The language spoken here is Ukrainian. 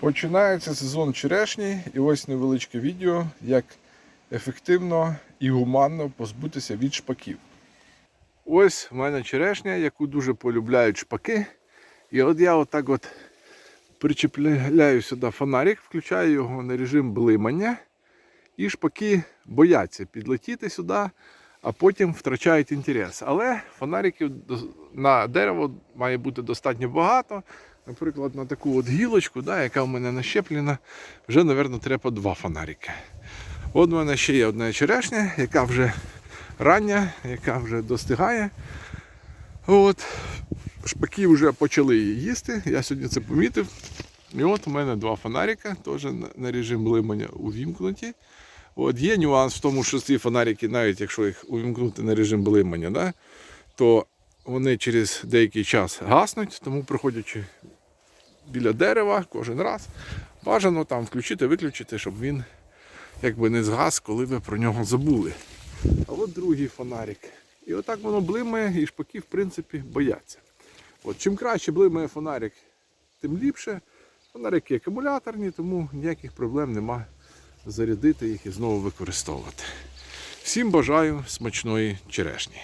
Починається сезон черешні, і ось невеличке відео, як ефективно і гуманно позбутися від шпаків. Ось в мене черешня, яку дуже полюбляють шпаки. І от я отак от причепляю сюди фонарик, включаю його на режим блимання. І шпаки бояться підлетіти сюди, а потім втрачають інтерес. Але фонариків на дерево має бути достатньо багато. Наприклад, на таку от гілочку, да, яка в мене нащеплена, вже, мабуть, треба два фонарики. От у мене ще є одна черешня, яка вже рання, яка вже достигає. От. Шпаки вже почали її їсти. Я сьогодні це помітив. І от у мене два фонарика, теж на- режим блимання увімкнуті. От є нюанс в тому, що ці фонарики, навіть якщо їх увімкнути на режим блимання, да, то вони через деякий час гаснуть, тому проходячи біля дерева кожен раз, бажано там включити, виключити, щоб він якби не згас, коли ви про нього забули. А от другий фонарик. І отак воно блимає, і шпаки, в принципі, бояться. От, чим краще блимає фонарик, тим ліпше. Фонарики акумуляторні, тому ніяких проблем нема зарядити їх і знову використовувати. Всім бажаю смачної черешні.